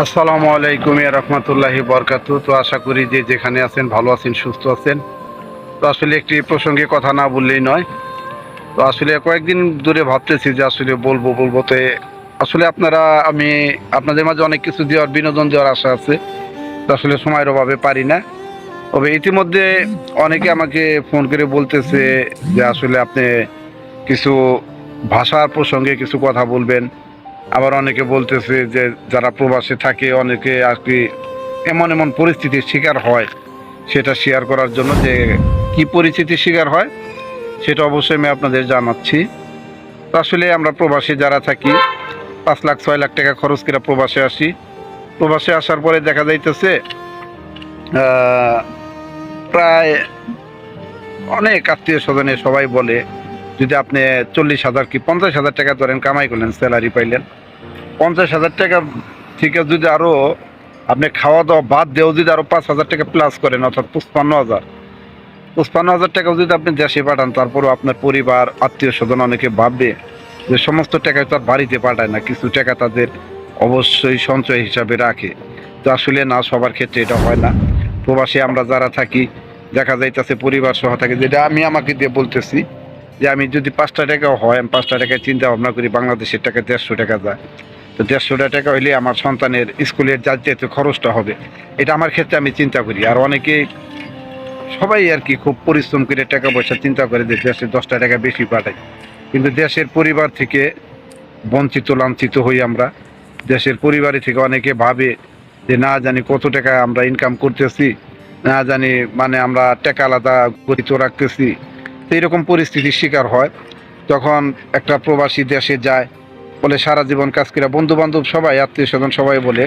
আসসালামু আলাইকুম রহমতুল্লাহি বরকাত তো আশা করি যে যেখানে আছেন ভালো আছেন, সুস্থ আছেন। তো আসলে একটি প্রসঙ্গে কথা না বললেই নয়। তো আসলে কয়েকদিন ধরে ভাবতেছি যে আসলে বলব বলব। তো আসলে আপনারা, আমি আপনাদের মাঝে অনেক কিছু দেওয়ার, বিনোদন দেওয়ার আশা আছে। তো আসলে সময়ের অভাবে পারি না। তবে ইতিমধ্যে অনেকে আমাকে ফোন করে বলতেছে যে আসলে আপনি কিছু ভাষার প্রসঙ্গে কিছু কথা বলবেন। আবার অনেকে বলতেছে যে যারা প্রবাসে থাকে, অনেকে আর কি এমন এমন পরিস্থিতির শিকার হয় সেটা শেয়ার করার জন্য যে কি পরিস্থিতির শিকার হয় সেটা অবশ্যই আমি আপনাদের জানাচ্ছি। আসলে আমরা প্রবাসে যারা থাকি, পাঁচ লাখ, ছয় লাখ টাকা খরচ করে প্রবাসে আসি। প্রবাসে আসার পরে দেখা যাইতেছে প্রায় অনেক আত্মীয় স্বজনে সবাই বলে যদি আপনি চল্লিশ হাজার কি পঞ্চাশ হাজার টাকা ধরেন, কামাই করলেন স্যালারি পাইলেন। পঞ্চাশ হাজার টাকা থেকে যদি আরও আপনি খাওয়া দাওয়া বাদ দিয়েও যদি আরও পাঁচ হাজার টাকা প্লাস করেন, অর্থাৎ পঁচপান্ন হাজার। পঁচপান্ন হাজার টাকাও যদি আপনি দেশে পাঠান, তারপরও আপনার পরিবার আত্মীয় স্বজন অনেকে ভাববে যে সমস্ত টাকা তার বাড়িতে পাঠায় না, কিছু টাকা তাদের অবশ্যই সঞ্চয় হিসাবে রাখে। তো আসলে না, সবার ক্ষেত্রে এটা হয় না। প্রবাসী আমরা যারা থাকি, দেখা যাইতেছে পরিবার সহ থাকে, যেটা আমি আমাকে দিয়ে বলতেছি যে আমি যদি পাঁচটা টাকাও হয়, আমি পাঁচটা টাকায় চিন্তা ভাবনা করি, বাংলাদেশের টাকা দেড়শো টাকা যায়। তো দেড়শো টাকা হইলে আমার সন্তানের স্কুলের যাতে খরচটা হবে। এটা আমার ক্ষেত্রে আমি চিন্তা করি। আর অনেকে সবাই আর কি খুব পরিশ্রম করে টাকা পয়সা চিন্তা করে যে দেশে দশটা টাকা বেশি পাঠাই। কিন্তু দেশের পরিবার থেকে বঞ্চিত, লাঞ্ছিত হই আমরা। দেশের পরিবারে থেকে অনেকে ভাবে যে না জানি কত টাকা আমরা ইনকাম করতেছি, না জানি মানে আমরা টাকা আলাদা গঠিত রাখতেছি। তো এরকম পরিস্থিতির শিকার হয়। তখন একটা প্রবাসী দেশে যায়, বলে সারা জীবন কাজ করে বন্ধু বান্ধব সবাই আত্মীয় স্বজন সবাই বলে,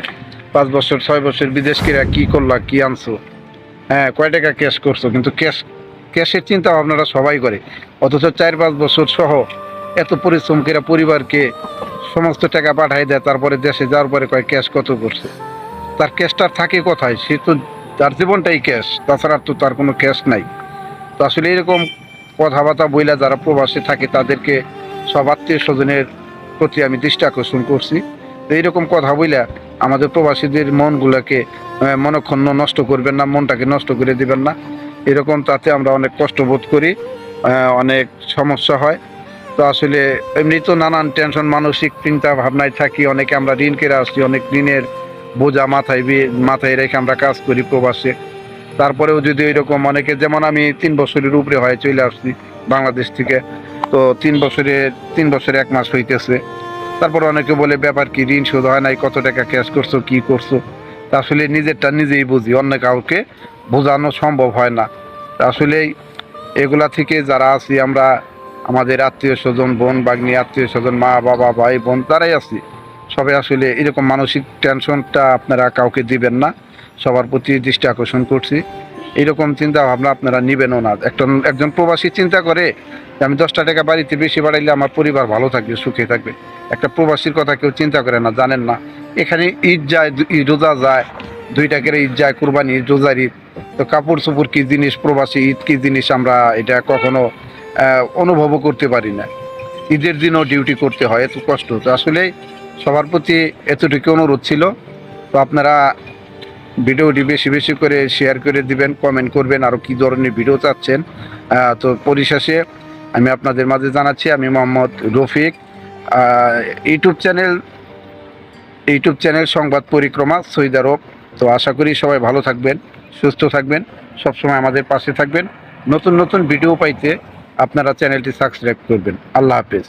পাঁচ বছর, ছয় বছর বিদেশ কিরা কি করলা, কি আনছো? হ্যাঁ কয় টাকা ক্যাশ করছ? কিন্তু ক্যাশ ক্যাশের চিন্তা ভাবনাটা সবাই করে। অথচ চার, পাঁচ বছর সহ এত পরিশ্রম করে পরিবারকে সমস্ত টাকা পাঠাই দেয়, তারপরে দেশে যাওয়ার পরে কয় ক্যাশ কত করছে? তার ক্যাশটার থাকে কোথায়? সে তো, তার জীবনটাই ক্যাশ তাছাড়া তো তার কোনো ক্যাশ নাই। তো আসলে এরকম কথাবার্তা বইলা যারা প্রবাসে থাকে তাদেরকে সব আত্মীয় স্বজনের প্রতি আমি দৃষ্টি আকর্ষণ করছি। এইরকম কথা বইলা আমাদের প্রবাসীদের মনগুলোকে আহ, মনক্ষুণ্ণ নষ্ট করবেন না মনটাকে নষ্ট করে দিবেন না। এরকম তাতে আমরা অনেক কষ্ট বোধ করি অনেক সমস্যা হয়। তো আসলে এমনি তো নানান টেনশন মানসিক চিন্তা ভাবনায় থাকি অনেকে আমরা ঋণ কেড়ে আসছি অনেক ঋণের বোঝা মাথায় মাথায় রেখে আমরা কাজ করি প্রবাসে। তারপরেও যদি এরকম অনেকে, যেমন আমি তিন বছরের উপরে হয়ে চলে আসছি বাংলাদেশ থেকে, তো তিন বছরে তিন বছরে এক মাস হইতেছে। তারপর অনেকে বলে, ব্যাপার কি, ঋণ শোধ হয় নাই, কত টাকা ক্যাশ করছ, কি করছ? তা আসলে নিজেরটা নিজেই বুঝি, অন্য কাউকে বোঝানো সম্ভব হয় না। তা আসলেই এগুলা থেকে যারা আছি, আমরা আমাদের আত্মীয় স্বজন, বোন বাগ্নি আত্মীয় স্বজন, মা, বাবা, ভাই, বোন, তারাই আছি। সবাই আসলে এরকম মানসিক টেনশনটা আপনারা কাউকে দিবেন না। সবার প্রতি দৃষ্টি আকর্ষণ করছি। এইরকম চিন্তা ভাবনা আপনারা নিবেনও না। একটা একজন প্রবাসী চিন্তা করে যে আমি দশটা টাকা বাড়িতে বেশি বাড়াইলে আমার পরিবার ভালো থাকবে, সুখে থাকবে। একটা প্রবাসীর কথা কেউ চিন্তা করে না, জানেন না। এখানে ঈদ যায় রোজা যায় দুইটা করে ঈদ যায়, কুরবানি, ঈদ, রোজার ঈদ। তো কাপড় চোপড় কী জিনিস, প্রবাসী ঈদ কী জিনিস আমরা এটা কখনো অনুভবও করতে পারি না। ঈদের দিনও ডিউটি করতে হয়, এত কষ্ট। তো আসলে সবার প্রতি এতটুকু অনুরোধ ছিল। তো আপনারা ভিডিওটি বেশি বেশি করে শেয়ার করে দিবেন কমেন্ট করবেন আরও কী ধরনের ভিডিও চাচ্ছেন তো পরিশেষে আমি আপনাদের মাঝে জানাচ্ছি, আমি Mohammad Rafiq YouTube channel YouTube channel Sangbad Parikrama Syed আরব তো আশা করি সবাই ভালো থাকবেন, সুস্থ থাকবেন, সবসময় আমাদের পাশে থাকবেন। নতুন নতুন ভিডিও পাইতে আপনারা চ্যানেলটি সাবস্ক্রাইব করবেন। আল্লাহ হাফেজ।